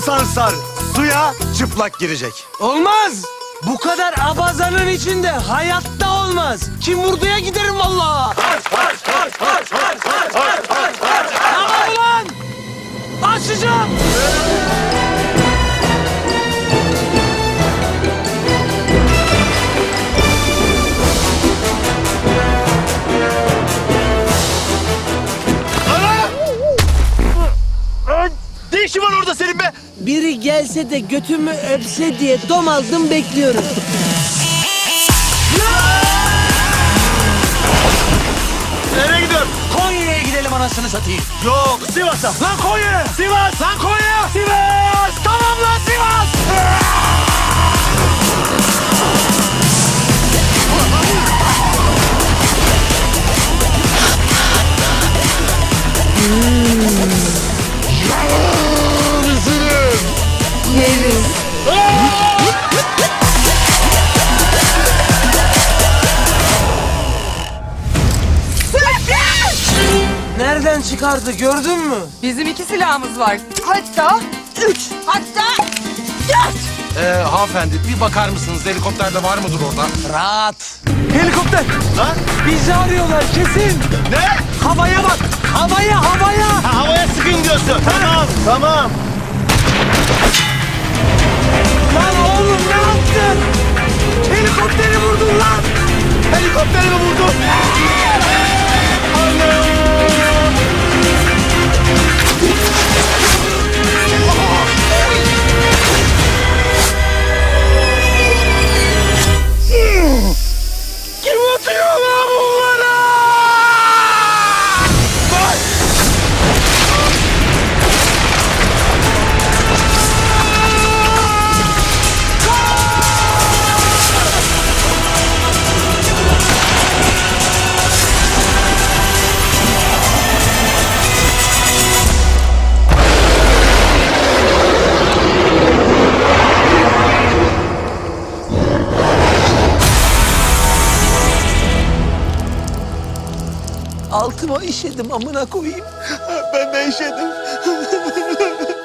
sansar suya çıplak girecek. Olmaz. Bu kadar abazanın içinde hayatta olmaz. Kim vurduya giderim vallahi. Tamam orada senin be? Biri gelse de götümü öpse diye dom aldım bekliyorum. Nereye gidiyorsun? Konya'ya gidelim anasını satayım. Yok Sivas'a. Lan Konya! Sivas. Lan Konya! Sivas! Tamam lan Sivas! Nereden çıkardı gördün mü? Bizim iki silahımız var. Hatta üç. Hatta dört. Ee, hanımefendi bir bakar mısınız? Helikopterde var mıdır orada? Rahat. Helikopter. Lan Bizi arıyorlar kesin. ne? Havaya bak. Havaya havaya. Ha, havaya sıkayım diyorsun. Tamam. Tamam. Altıma işedim amına koyayım. Ben de işedim.